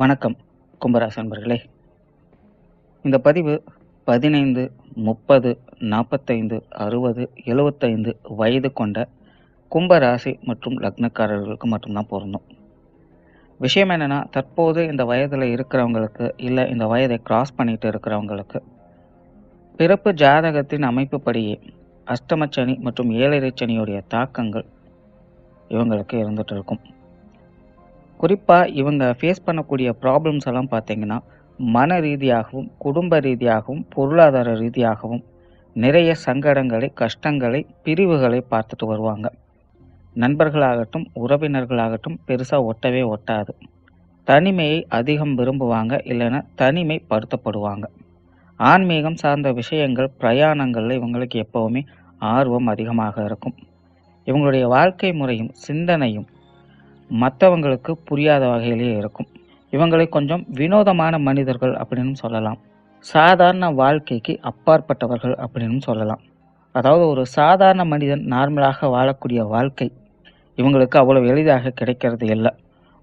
வணக்கம் கும்பராசி அன்பர்களே. இந்த பதிவு பதினைந்து முப்பது நாற்பத்தைந்து அறுபது எழுபத்தைந்து வயது கொண்ட கும்பராசி மற்றும் லக்னக்காரர்களுக்கு மட்டும்தான் பொருந்தும். விஷயம் என்னென்னா தற்போது இந்த வயதில் இருக்கிறவங்களுக்கு இல்லை இந்த வயதை கிராஸ் பண்ணிட்டு இருக்கிறவங்களுக்கு பிறப்பு ஜாதகத்தின் அமைப்புப்படியே அஷ்டமச்சனி மற்றும் ஏழரை சனியுடைய தாக்கங்கள் இவங்களுக்கு இருந்துகிட்டு இருக்கும். குறிப்பாக இவங்க ஃபேஸ் பண்ணக்கூடிய ப்ராப்ளம்ஸ் எல்லாம் பார்த்தீங்கன்னா மன ரீதியாகவும் குடும்ப ரீதியாகவும் பொருளாதார ரீதியாகவும் நிறைய சங்கடங்களை கஷ்டங்களை பிரிவுகளை பார்த்துட்டு வருவாங்க. நண்பர்களாகட்டும் உறவினர்களாகட்டும் பெருசாக ஒட்டவே ஒட்டாது. தனிமையை அதிகம் விரும்புவாங்க இல்லைன்னா தனிமைப்படுத்தப்படுவாங்க ஆன்மீகம் சார்ந்த விஷயங்கள் பிரயாணங்களில் இவங்களுக்கு எப்போவுமே ஆர்வம் அதிகமாக இருக்கும். இவங்களுடைய வாழ்க்கை முறையும் சிந்தனையும் மற்றவங்களுக்கு புரியாத வகையிலேயே இருக்கும். இவங்களை கொஞ்சம் வினோதமான மனிதர்கள் அப்படின்னு சொல்லலாம். சாதாரண வாழ்க்கைக்கு அப்பாற்பட்டவர்கள் அப்படின்னு சொல்லலாம். அதாவது ஒரு சாதாரண மனிதன் நார்மலாக வாழக்கூடிய வாழ்க்கை இவங்களுக்கு அவ்வளோ எளிதாக கிடைக்கிறது இல்லை.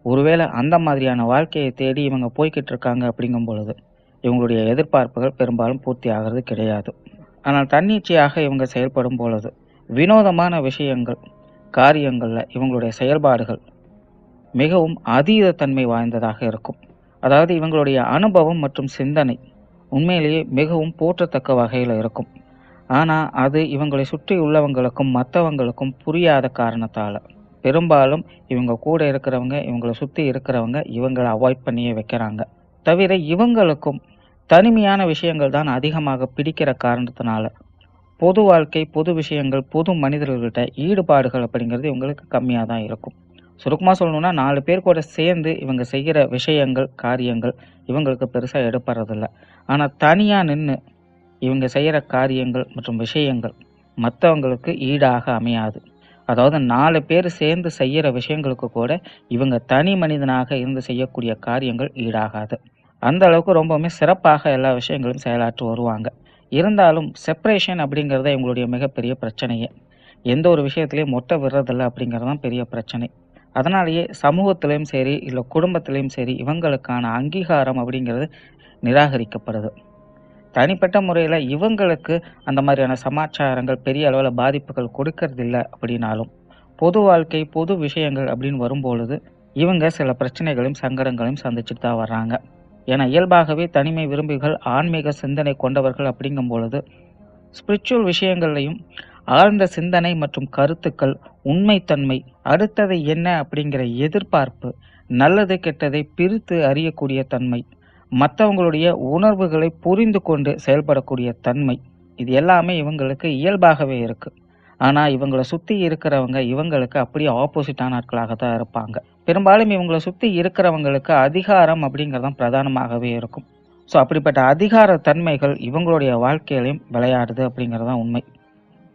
ஒருவேளை அந்த மாதிரியான வாழ்க்கையை தேடி இவங்க போய்கிட்டு இருக்காங்க அப்படிங்கும் பொழுது இவங்களுடைய எதிர்பார்ப்புகள் பெரும்பாலும் பூர்த்தி ஆகிறது கிடையாது. ஆனால் தன்னிச்சையாக இவங்க செயல்படும் பொழுது வினோதமான விஷயங்கள் காரியங்களில் இவங்களுடைய செயல்பாடுகள் மிகவும் அதீத தன்மை வாய்ந்ததாக இருக்கும். அதாவது இவங்களுடைய அனுபவம் மற்றும் சிந்தனை உண்மையிலேயே மிகவும் போற்றத்தக்க வகையில் இருக்கும். ஆனால் அது இவங்களை சுற்றி உள்ளவங்களுக்கும் மற்றவங்களுக்கும் புரியாத காரணத்தால். பெரும்பாலும் இவங்க கூட இருக்கிறவங்க இவங்களை சுற்றி இருக்கிறவங்க இவங்களை அவாய்ட் பண்ணியே வைக்கிறாங்க. தவிர இவங்களுக்கும் தனிமையான விஷயங்கள் தான் அதிகமாக பிடிக்கிற காரணத்தினால பொது வாழ்க்கை பொது விஷயங்கள் பொது மனிதர்கள்கிட்ட ஈடுபாடுகள் அப்படிங்கிறது இவங்களுக்கு கம்மியாக தான் இருக்கும். சுருக்கமாக சொல்லணும்னா நாலு பேர் கூட சேர்ந்து இவங்க செய்கிற விஷயங்கள் காரியங்கள் இவங்களுக்கு பெருசாக எடுப்படுறதில்ல ஆனால் தனியாக நின்று இவங்க செய்கிற காரியங்கள் மற்றும் விஷயங்கள் மற்றவங்களுக்கு ஈடாக அமையாது. அதாவது நாலு பேர் சேர்ந்து செய்கிற விஷயங்களுக்கு கூட இவங்க தனி மனிதனாக இருந்து செய்யக்கூடிய காரியங்கள் ஈடாகாது. அந்த அளவுக்கு ரொம்பவுமே சிறப்பாக எல்லா விஷயங்களும் செயலாற்றி வருவாங்க. இருந்தாலும் செப்பரேஷன் அப்படிங்கிறது இவங்களுடைய மிகப்பெரிய பிரச்சனையே. எந்த ஒரு விஷயத்துலையும் மொட்டை விடுறதில்ல அப்படிங்கிறது தான் பெரிய பிரச்சனை. அதனாலேயே சமூகத்திலையும் சரி இல்லை குடும்பத்திலையும் சரி இவங்களுக்கான அங்கீகாரம் அப்படிங்கிறது நிராகரிக்கப்படுது. தனிப்பட்ட முறையில் இவங்களுக்கு அந்த மாதிரியான சமாச்சாரங்கள் பெரிய அளவில் பாதிப்புகள் கொடுக்கறதில்ல அப்படின்னாலும் பொது வாழ்க்கை பொது விஷயங்கள் அப்படின்னு வரும்பொழுது இவங்க சில பிரச்சனைகளையும் சங்கடங்களையும் சந்திச்சுட்டு தான் வர்றாங்க. ஏன்னா இயல்பாகவே தனிமை விரும்பிகள் ஆன்மீக சிந்தனை கொண்டவர்கள் அப்படிங்கும் பொழுது ஸ்பிரிச்சுவல் விஷயங்கள்லையும் ஆழ்ந்த சிந்தனை மற்றும் கருத்துக்கள் உண்மைத்தன்மை அடுத்தது என்ன அப்படிங்கிற எதிர்பார்ப்பு நல்லது கெட்டதை பிரித்து அறியக்கூடிய தன்மை மற்றவங்களுடைய உணர்வுகளை புரிந்து கொண்டு செயல்படக்கூடிய தன்மை. இது எல்லாமே இவங்களுக்கு இயல்பாகவே இருக்கு. ஆனால் இவங்களை சுற்றி இருக்கிறவங்க இவங்களுக்கு அப்படியே ஆப்போசிட்டான ஆட்களாக தான் இருப்பாங்க. பெரும்பாலும் இவங்களை சுற்றி இருக்கிறவங்களுக்கு அதிகாரம் அப்படிங்கிறது தான் பிரதானமாகவே இருக்கும். ஸோ அப்படிப்பட்ட அதிகார தன்மைகள் இவங்களுடைய வாழ்க்கையிலையும் விளையாடுது அப்படிங்கிறது தான் உண்மை.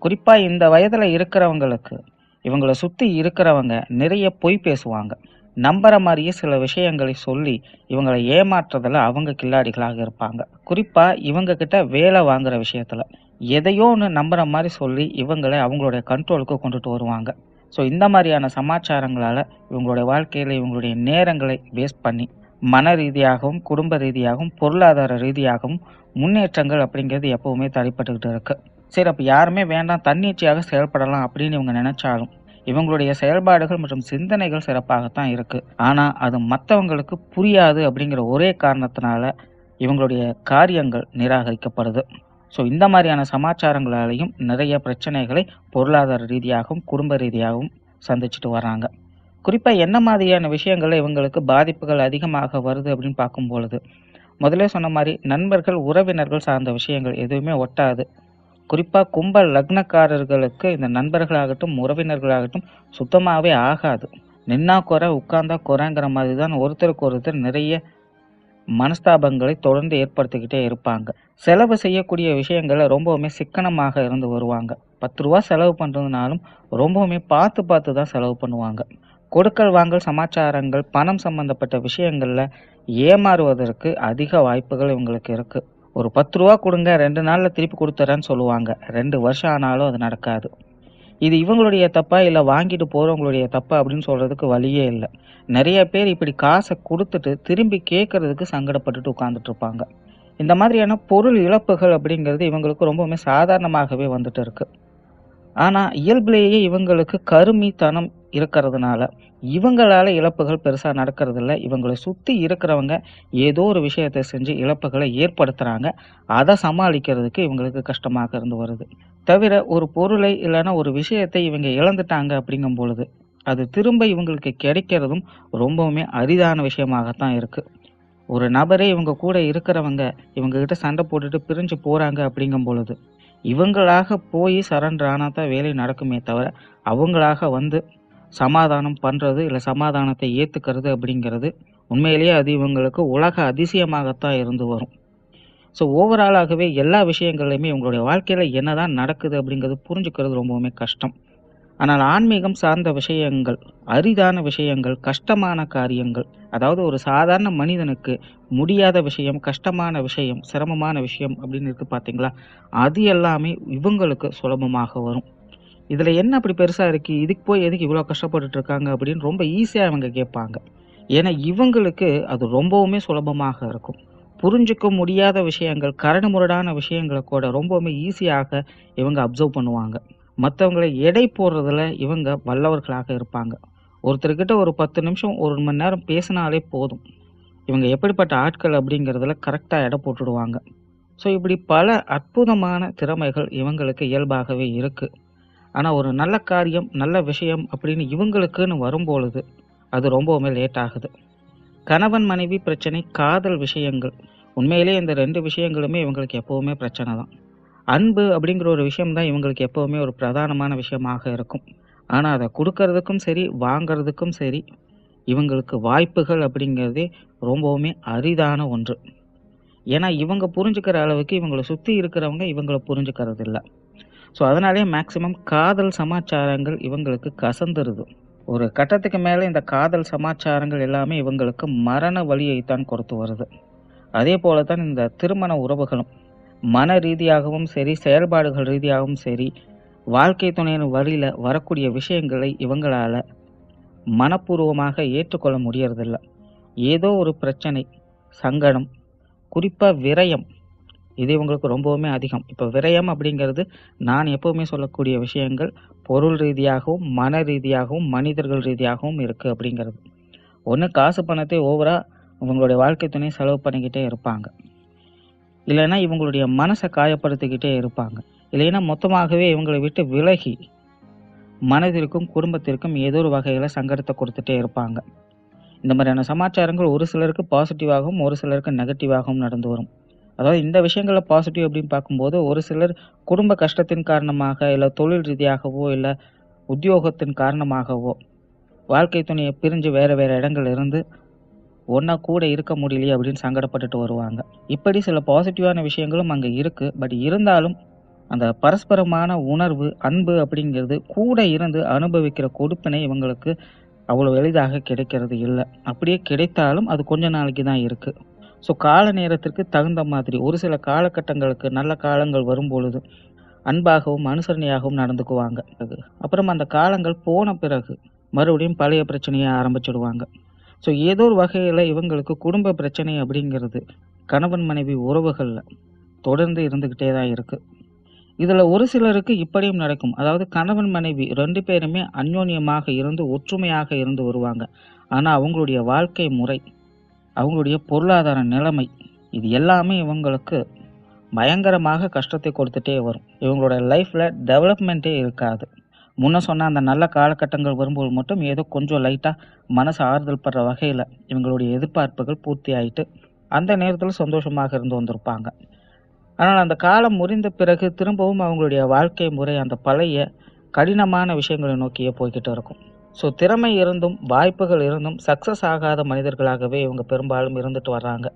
குறிப்பாக இந்த வயதில் இருக்கிறவங்களுக்கு இவங்களை சுற்றி இருக்கிறவங்க நிறைய பொய் பேசுவாங்க. நம்புற மாதிரியே சில விஷயங்களை சொல்லி இவங்களை ஏமாற்றுறதுல அவங்க கில்லாடிகளாக இருப்பாங்க. குறிப்பாக இவங்க கிட்ட வேலை வாங்குற விஷயத்தில் எதையோ ஒன்று நம்புற மாதிரி சொல்லி இவங்களை அவங்களுடைய கண்ட்ரோலுக்கு கொண்டுட்டு வருவாங்க. ஸோ இந்த மாதிரியான சமாச்சாரங்களால் இவங்களுடைய வாழ்க்கையில் இவங்களுடைய நேரங்களை வேஸ்ட் பண்ணி மன ரீதியாகவும் குடும்ப ரீதியாகவும் பொருளாதார ரீதியாகவும் முன்னேற்றங்கள் அப்படிங்கிறது எப்பவுமே தடைப்பட்டுக்கிட்டு இருக்குது சரி அப்போ யாருமே வேண்டாம் தன்னிச்சையாக செயல்படலாம் அப்படின்னு இவங்க நினைச்சாலும் இவங்களுடைய செயல்பாடுகள் மற்றும் சிந்தனைகள் சிறப்பாகத்தான் இருக்கு. ஆனால் அது மற்றவங்களுக்கு புரியாது அப்படிங்கிற ஒரே காரணத்தினால இவங்களுடைய காரியங்கள் நிராகரிக்கப்படுது. ஸோ இந்த மாதிரியான சமாச்சாரங்களாலையும் நிறைய பிரச்சனைகளை பொருளாதார ரீதியாகவும் குடும்ப ரீதியாகவும் சந்திச்சுட்டு வராங்க. குறிப்பாக என்ன மாதிரியான விஷயங்களில் இவங்களுக்கு பாதிப்புகள் அதிகமாக வருது அப்படின்னு பார்க்கும் பொழுது முதல்ல சொன்ன மாதிரி நண்பர்கள் உறவினர்கள் சார்ந்த விஷயங்கள் எதுவுமே ஒட்டாது. குறிப்பாக கும்பல் லக்னக்காரர்களுக்கு இந்த நண்பர்களாகட்டும் உறவினர்களாகட்டும் சுத்தமாகவே ஆகாது. நின்னா குறை உட்கார்ந்தா குறைங்கிற மாதிரி தான் ஒருத்தருக்கு ஒருத்தர் நிறைய மனஸ்தாபங்களை தொடர்ந்து ஏற்படுத்திக்கிட்டே இருப்பாங்க. செலவு செய்யக்கூடிய விஷயங்களை ரொம்பவுமே சிக்கனமாக இருந்து வருவாங்க. பத்து ரூபா செலவு பண்ணுறதுனாலும் ரொம்பவுமே பார்த்து பார்த்து தான் செலவு பண்ணுவாங்க. கொடுக்கல் வாங்கல் சமாச்சாரங்கள் பணம் சம்பந்தப்பட்ட விஷயங்களில் ஏமாறுவதற்கு அதிக வாய்ப்புகள் இவங்களுக்கு இருக்குது ஒரு பத்து ரூபா கொடுங்க ரெண்டு நாளில் திருப்பி கொடுத்துறேன்னு சொல்லுவாங்க. ரெண்டு வருஷம் ஆனாலும் அது நடக்காது. இது இவங்களுடைய தப்பா, இல்லை வாங்கிட்டு போகிறவங்களுடைய தப்பா அப்படின்னு சொல்றதுக்கு வழியே இல்லை. நிறைய பேர் இப்படி காசை கொடுத்துட்டு திரும்பி கேட்கறதுக்கு சங்கடப்பட்டுட்டு உட்காந்துட்டு இருப்பாங்க. இந்த மாதிரியான பொருள் இழப்புகள் அப்படிங்கிறது இவங்களுக்கு ரொம்பவுமே சாதாரணமாகவே வந்துட்டு இருக்குது ஆனால் இயல்பிலேயே இவங்களுக்கு கருமித்தனம் இருக்கிறதுனால, இவங்களால இழப்புகள் பெருசாக நடக்கிறதில்ல. இவங்களை சுற்றி இருக்கிறவங்க ஏதோ ஒரு விஷயத்த செஞ்சு இழப்புகளை ஏற்படுத்துகிறாங்க அதை சமாளிக்கிறதுக்கு இவங்களுக்கு கஷ்டமாக இருந்து வருது. தவிர ஒரு பொருளை இல்லைன்னா ஒரு விஷயத்தை இவங்க இழந்துட்டாங்க அப்படிங்கும் பொழுது, அது திரும்ப இவங்களுக்கு கிடைக்கிறதும் ரொம்பவுமே அரிதான விஷயமாகத்தான் இருக்குது ஒரு நபரே இவங்க கூட இருக்கிறவங்க, இவங்ககிட்ட சண்டை போட்டுட்டு பிரிஞ்சு போகிறாங்க அப்படிங்கும் பொழுது, இவங்களாக போய் சரண்டர் ஆனால் தான் வேலை நடக்குமே தவிர, அவங்களாக வந்து சமாதானம் பண்ணுறது இல்லை சமாதானத்தை ஏற்றுக்கிறது அப்படிங்கிறது, உண்மையிலேயே அது இவங்களுக்கு உலக அதிசயமாகத்தான் இருந்து வரும். ஸோ ஓவராலாகவே எல்லா விஷயங்கள்லயுமே இவங்களுடைய என்ன என்னதான் நடக்குது அப்படிங்கிறது புரிஞ்சுக்கிறது ரொம்பவுமே கஷ்டம். ஆனால் ஆன்மீகம் சார்ந்த விஷயங்கள், அரிதான விஷயங்கள், கஷ்டமான காரியங்கள், அதாவது ஒரு சாதாரண மனிதனுக்கு முடியாத விஷயம், கஷ்டமான விஷயம், சிரமமான விஷயம் அப்படின்னு இருக்கு பார்த்தீங்களா? அது எல்லாமே இவங்களுக்கு சுலபமாக வரும். இதில் என்ன அப்படி பெருசாக இருக்கு? இதுக்கு போய் எதுக்கு இவ்வளோ கஷ்டப்பட்டுட்டு இருக்காங்க? அப்படின்னு ரொம்ப ஈஸியாக இவங்க கேட்பாங்க. ஏன்னா இவங்களுக்கு அது ரொம்பவுமே சுலபமாக இருக்கும். புரிஞ்சுக்க முடியாத விஷயங்கள், கரடுமுரடான விஷயங்கள கூட ரொம்பவுமே ஈஸியாக இவங்க அப்சர்வ் பண்ணுவாங்க. மற்றவங்களை எடை போடுறதுல இவங்க வல்லவர்களாக இருப்பாங்க. ஒருத்தர்கிட்ட ஒரு 10 நிமிஷம், ஒரு மணி நேரம் பேசினாலே போதும். இவங்க எப்படிப்பட்ட ஆட்கள் அப்படிங்கிறதுல கரெக்டாக எடை போட்டுடுவாங்க. ஸோ இப்படி பல அற்புதமான திறமைகள் இவங்களுக்கு இயல்பாகவே இருக்குது ஆனால் ஒரு நல்ல காரியம், நல்ல விஷயம் அப்படின்னு இவங்களுக்குன்னு வரும்பொழுது, அது ரொம்பவுமே லேட் ஆகுது. கணவன் மனைவி பிரச்சனை, காதல் விஷயங்கள், உண்மையிலேயே இந்த ரெண்டு விஷயங்களுமே இவங்களுக்கு எப்பவுமே பிரச்சனை தான். அன்பு அப்படிங்கிற ஒரு விஷயம் தான் இவங்களுக்கு எப்பவுமே ஒரு பிரதானமான விஷயமாக இருக்கும். ஆனால் அதை கொடுக்கறதுக்கும் சரி, வாங்கிறதுக்கும் சரி, இவங்களுக்கு வாய்ப்புகள் அப்படிங்கிறதே ரொம்பவுமே அரிதான ஒன்று. ஏன்னா இவங்க புரிஞ்சுக்கிற அளவுக்கு இவங்களை சுற்றி இருக்கிறவங்க இவங்களை புரிஞ்சுக்கிறது இல்லை ஸோ அதனாலேயே மேக்சிமம் காதல் சமாச்சாரங்கள் இவங்களுக்கு கசந்துருது. ஒரு கட்டத்துக்கு மேலே இந்த காதல் சமாச்சாரங்கள் எல்லாமே இவங்களுக்கு மரண வழியைத்தான் கொடுத்து வருது. அதே போல தான் இந்த திருமண உறவுகளும். மன ரீதியாகவும் சரி, செயல்பாடுகள் ரீதியாகவும் சரி, வாழ்க்கை துணையின் வழியில் வரக்கூடிய விஷயங்களை இவங்களால் மனப்பூர்வமாக ஏற்றுக்கொள்ள முடியறதில்ல. ஏதோ ஒரு பிரச்சனை, சங்கடம், குறிப்பாக விரயம். இது இவங்களுக்கு ரொம்பவுமே அதிகம். இப்போ விரயம் அப்படிங்கிறது நான் எப்போவுமே சொல்லக்கூடிய விஷயங்கள் பொருள் ரீதியாகவும், மன ரீதியாகவும், மனிதர்கள் ரீதியாகவும் இருக்குது அப்படிங்கிறது. ஒன்று காசு பணத்தை ஓவராக இவங்களுடைய வாழ்க்கை துணை செலவு பண்ணிக்கிட்டே இருப்பாங்க. இல்லைன்னா இவங்களுடைய மனசை காயப்படுத்திக்கிட்டே இருப்பாங்க. இல்லைன்னா மொத்தமாகவே இவங்களை விட்டு விலகி, மனதிற்கும், குடும்பத்திற்கும் ஏதோ ஒரு வகையில் சங்கடத்தை கொடுத்துட்டே இருப்பாங்க. இந்த மாதிரியான சமாச்சாரங்கள் ஒரு சிலருக்கு பாசிட்டிவாகவும், ஒரு சிலருக்கு நெகட்டிவாகவும் நடந்து வரும். அதாவது இந்த விஷயங்களில் பாசிட்டிவ் அப்படின்னு பார்க்கும்போது, ஒரு சிலர் குடும்ப கஷ்டத்தின் காரணமாக, இல்லை தொழில் ரீதியாகவோ, இல்லை உத்தியோகத்தின் காரணமாகவோ, வாழ்க்கை துணையை பிரிஞ்சு வேறு வேறு இடங்கள் இருந்து, ஒன்றா கூட இருக்க முடியலையே அப்படின்னு சங்கடப்பட்டுட்டு வருவாங்க. இப்படி சில பாசிட்டிவான விஷயங்களும் அங்கே இருக்குது பட் இருந்தாலும், அந்த பரஸ்பரமான உணர்வு, அன்பு அப்படிங்கிறது கூட இருந்து அனுபவிக்கிற கொடுப்பினை இவங்களுக்கு அவ்வளோ எளிதாக கிடைக்கிறது இல்லை. அப்படியே கிடைத்தாலும் அது கொஞ்ச நாளைக்கு தான் இருக்குது ஸோ கால நேரத்திற்கு தகுந்த மாதிரி ஒரு சில காலகட்டங்களுக்கு நல்ல காலங்கள் வரும் பொழுது அன்பாகவும், அனுசரணையாகவும் நடந்துக்குவாங்க. அப்புறம் அந்த காலங்கள் போன பிறகு, மறுபடியும் பழைய பிரச்சனையை ஆரம்பிச்சிடுவாங்க. ஸோ ஏதோ ஒரு வகையில் இவங்களுக்கு குடும்ப பிரச்சனை அப்படிங்கிறது, கணவன் மனைவி உறவுகளில் தொடர்ந்து இருந்துக்கிட்டே தான் இருக்குது இதில் ஒரு சிலருக்கு இப்படியும் நடக்கும். அதாவது கணவன் மனைவி ரெண்டு பேருமே அந்யோன்யமாக இருந்து, ஒற்றுமையாக இருந்து வருவாங்க. ஆனால் அவங்களுடைய வாழ்க்கை முறை, அவங்களுடைய பொருளாதார நிலைமை, இது எல்லாமே இவங்களுக்கு பயங்கரமாக கஷ்டத்தை கொடுத்துட்டே வரும். இவங்களோட லைஃப்பில் டெவலப்மெண்ட்டே இருக்காது. முன்ன சொன்ன அந்த நல்ல காலகட்டங்கள் வரும்போது மட்டும் ஏதோ கொஞ்சம் லைட்டாக மனசு ஆறுதல் படுற வகையில் இவங்களுடைய எதிர்பார்ப்புகள் பூர்த்தி ஆயிட்டு, அந்த நேரத்தில் சந்தோஷமாக இருந்து வந்திருப்பாங்க. ஆனால் அந்த காலம் முறிந்த பிறகு திரும்பவும் அவங்களுடைய வாழ்க்கை முறை அந்த பழைய கடினமான விஷயங்களை நோக்கியே போய்கிட்டு இருக்கும். ஸோ திறமை இருந்தும், வாய்ப்புகள் இருந்தும் சக்சஸ் ஆகாத மனிதர்களாகவே இவங்க பெரும்பாலும் இருந்துட்டு வர்றாங்க.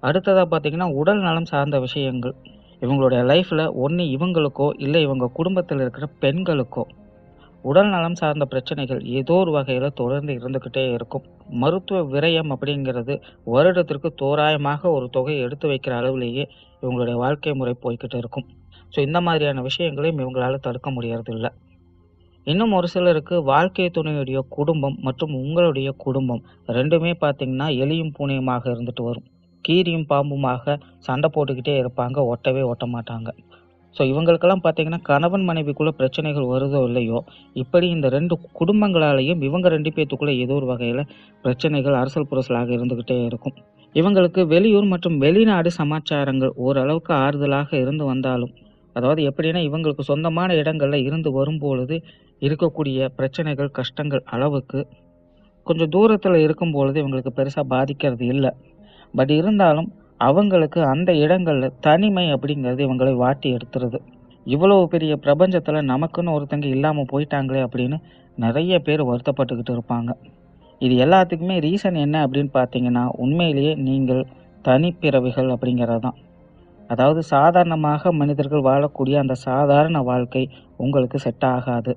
அடுத்ததாக பார்த்தீங்கன்னா, உடல் நலம் சார்ந்த விஷயங்கள். இவங்களுடைய லைஃப்பில் ஒன்று இவங்களுக்கோ, இல்லை இவங்க குடும்பத்தில் இருக்கிற பெண்களுக்கோ, உடல் நலம் சார்ந்த பிரச்சனைகள் ஏதோ ஒரு வகையில் தொடர்ந்து இருந்துக்கிட்டே இருக்கும். மருத்துவ விரயம் அப்படிங்கிறது வருடத்திற்கு தோராயமாக ஒரு தொகையை எடுத்து வைக்கிற அளவிலேயே இவங்களுடைய வாழ்க்கை முறை போய்கிட்டு இருக்கும். ஸோ இந்த மாதிரியான விஷயங்களையும் இவங்களால தடுக்க முடியறதில்ல. இன்னும் ஒரு சிலருக்கு வாழ்க்கை துணையுடைய குடும்பம் மற்றும் உங்களுடைய குடும்பம் ரெண்டுமே பார்த்தீங்கன்னா எலியும் பூனையுமாக இருந்துட்டு வரும் கீரியும் பாம்புமாக சண்டை போட்டுக்கிட்டே இருப்பாங்க ஒட்டவே ஒட்ட மாட்டாங்க ஸோ இவங்களுக்கெல்லாம் பார்த்தீங்கன்னா கணவன் மனைவிக்குள்ள பிரச்சனைகள் வருதோ இல்லையோ இப்படி இந்த ரெண்டு குடும்பங்களாலேயும் இவங்க ரெண்டு பேத்துக்குள்ள ஏதோ ஒரு வகையில் பிரச்சனைகள் அரசல் புரசலாக இருந்துக்கிட்டே இருக்கும். இவங்களுக்கு வெளியூர் மற்றும் வெளிநாடு சமாச்சாரங்கள் ஓரளவுக்கு ஆறுதலாக இருந்து வந்தாலும் அதாவது எப்படின்னா இவங்களுக்கு சொந்தமான இடங்களில் இருந்து வரும்பொழுது இருக்கக்கூடிய பிரச்சனைகள் கஷ்டங்கள் அளவுக்கு கொஞ்சம் தூரத்தில் இருக்கும் பொழுது இவங்களுக்கு பெருசாக பாதிக்கிறது இல்லை. பட் இருந்தாலும் அவங்களுக்கு அந்த இடங்களில் தனிமை அப்படிங்கிறது இவங்களை வாட்டி எடுத்துருது. இவ்வளவு பெரிய பிரபஞ்சத்தில் நமக்குன்னு ஒருத்தங்க இல்லாமல் போயிட்டாங்களே அப்படின்னு நிறைய பேர் வருத்தப்பட்டுக்கிட்டு இருப்பாங்க. இது எல்லாத்துக்குமே ரீசன் என்ன அப்படின்னு பார்த்தீங்கன்னா உண்மையிலேயே நீங்கள் தனிப்பிறவிகள் அப்படிங்கிறது தான் அதாவது சாதாரணமாக மனிதர்கள் வாழக்கூடிய அந்த சாதாரண வாழ்க்கை உங்களுக்கு செட் ஆகாது.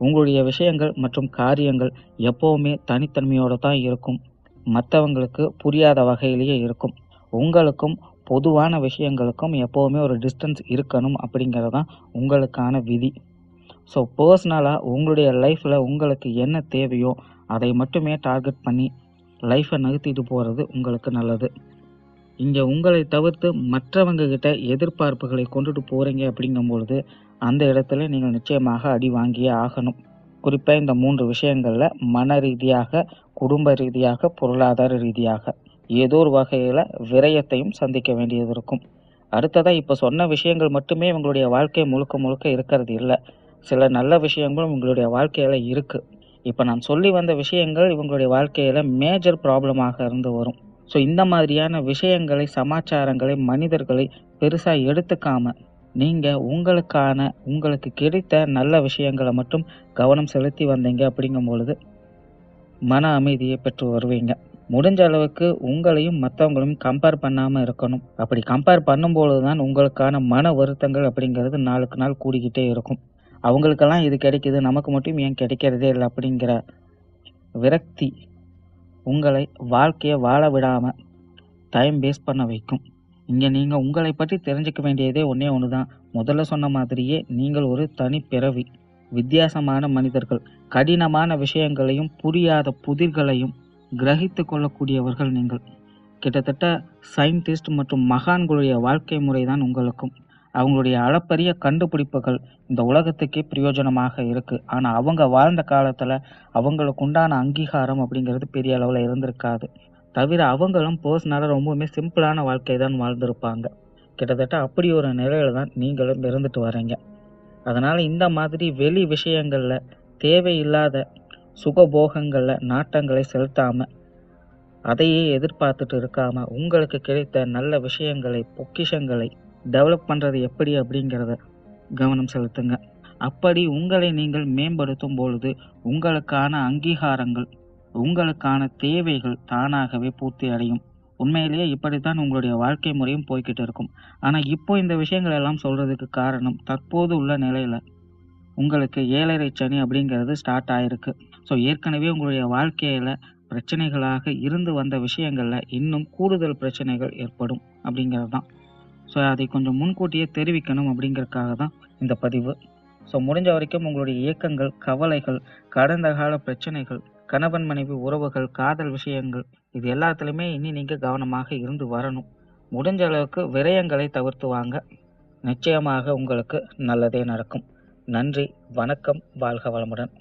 உங்களுடைய விஷயங்கள் மற்றும் காரியங்கள் எப்போவுமே தனித்தன்மையோடு தான் இருக்கும். மற்றவங்களுக்கு புரியாத வகையிலேயே இருக்கும். உங்களுக்கும் பொதுவான விஷயங்களுக்கும் எப்போவுமே ஒரு டிஸ்டன்ஸ் இருக்கணும் அப்படிங்கிறது தான் உங்களுக்கான விதி. ஸோ பர்சனலாக உங்களுடைய லைஃப்பில் உங்களுக்கு என்ன தேவையோ அதை மட்டுமே டார்கெட் பண்ணி லைஃப்பை நகர்த்திட்டு போகிறது உங்களுக்கு நல்லது. இங்கே உங்களை தவிர்த்து மற்றவங்கக்கிட்ட எதிர்பார்ப்புகளை கொண்டுட்டு போகிறீங்க அப்படிங்கும்பொழுது அந்த இடத்துல நீங்கள் நிச்சயமாக அடி வாங்கியே ஆகணும். குறிப்பாக இந்த மூன்று விஷயங்களில் மன ரீதியாக குடும்ப ரீதியாக பொருளாதார ரீதியாக. ஏதோ ஒரு வகையில் விரயத்தையும் சந்திக்க வேண்டியது இருக்கும். அடுத்ததாக இப்போ சொன்ன விஷயங்கள் மட்டுமே உங்களுடைய வாழ்க்கை முழுக்க முழுக்க இருக்கிறது இல்லை. சில நல்ல விஷயங்களும் உங்களுடைய வாழ்க்கையில் இருக்குது இப்போ நான் சொல்லி வந்த விஷயங்கள் இவங்களுடைய வாழ்க்கையில் மேஜர் ப்ராப்ளமாக இருந்து வரும். ஸோ இந்த மாதிரியான விஷயங்களை சமாச்சாரங்களை மனிதர்களை பெருசாக எடுத்துக்காம நீங்கள் உங்களுக்கான உங்களுக்கு கிடைத்த நல்ல விஷயங்களை மட்டும் கவனம் செலுத்தி வந்தீங்க அப்படிங்கும் பொழுது மன அமைதியை பெற்று வருவீங்க. முடிஞ்ச அளவுக்கு உங்களையும் மற்றவங்களையும் கம்பேர் பண்ணாமல் இருக்கணும். அப்படி கம்பேர் பண்ணும்பொழுது தான் உங்களுக்கான மன வருத்தங்கள் அப்படிங்கிறது நாளுக்கு நாள் கூடிக்கிட்டே இருக்கும். அவங்களுக்கெல்லாம் இது கிடைக்குது நமக்கு மட்டும் ஏன் கிடைக்கிறதே இல்லை அப்படிங்கிற விரக்தி உங்களை வாழ்க்கையை வாழ விடாமல் டைம் வேஸ்ட் பண்ண வைக்கும். இங்கே நீங்கள் உங்களை பற்றி தெரிஞ்சுக்க வேண்டியதே ஒன்றே ஒன்று தான் முதல்ல சொன்ன மாதிரியே நீங்கள் ஒரு தனி பிறவி வித்தியாசமான மனிதர்கள் கடினமான விஷயங்களையும் புரியாத புதிர்களையும் கிரகித்து கொள்ளக்கூடியவர்கள் நீங்கள். கிட்டத்தட்ட சயின்டிஸ்ட் மற்றும் மகான்களுடைய வாழ்க்கை முறை தான் உங்களுக்கும். அவங்களுடைய அளப்பரிய கண்டுபிடிப்புகள் இந்த உலகத்துக்கே பிரயோஜனமாக இருக்குது ஆனால் அவங்க வாழ்ந்த காலத்தில் அவங்களுக்கு உண்டான அங்கீகாரம் அப்படிங்கிறது பெரிய அளவில் இருந்திருக்காது. தவிர அவங்களும் பர்சனலாக ரொம்பவுமே சிம்பிளான வாழ்க்கை தான் வாழ்ந்திருப்பாங்க. கிட்டத்தட்ட அப்படி ஒரு நிலையில தான் நீங்களும் இருந்துட்டு வரீங்க. அதனால் இந்த மாதிரி வெளி விஷயங்களில் தேவையில்லாத சுகபோகங்களில் நாட்டங்களை செலுத்தாமல் அதையே எதிர்பார்த்துட்டு இருக்காம உங்களுக்கு கிடைத்த நல்ல விஷயங்களை பொக்கிஷங்களை டெவலப் பண்ணுறது எப்படி அப்படிங்கிறத கவனம் செலுத்துங்க. அப்படி உங்களை நீங்கள் மேம்படுத்தும் பொழுது உங்களுக்கான அங்கீகாரங்கள் உங்களுக்கான தேவைகள் தானாகவே பூர்த்தி அடையும். உண்மையிலேயே இப்படித்தான் உங்களுடைய வாழ்க்கை முறையும் போய்கிட்டு இருக்கும். ஆனால் இப்போ இந்த விஷயங்கள் எல்லாம் சொல்றதுக்கு காரணம் தற்போது உள்ள நிலையில உங்களுக்கு ஏழரை சனி அப்படிங்கிறது ஸ்டார்ட் ஆயிருக்கு. ஸோ ஏற்கனவே உங்களுடைய வாழ்க்கையில் பிரச்சனைகளாக இருந்து வந்த விஷயங்களில் இன்னும் கூடுதல் பிரச்சனைகள் ஏற்படும் அப்படிங்கிறது தான் ஸோ அதை கொஞ்சம் முன்கூட்டியே தெரிவிக்கணும் அப்படிங்கிறதுக்காக தான் இந்த பதிவு. ஸோ முடிஞ்ச வரைக்கும் உங்களுடைய இயக்கங்கள் கவலைகள் கடந்த கால பிரச்சனைகள் கணவன் மனைவி உறவுகள் காதல் விஷயங்கள் இது எல்லாத்துலேயுமே இனி நீங்கள் கவனமாக இருந்து வரணும். முடிஞ்ச அளவுக்கு விரயங்களை தவிர்த்து வாங்க. நிச்சயமாக உங்களுக்கு நல்லதே நடக்கும். நன்றி வணக்கம் வாழ்க வளமுடன்.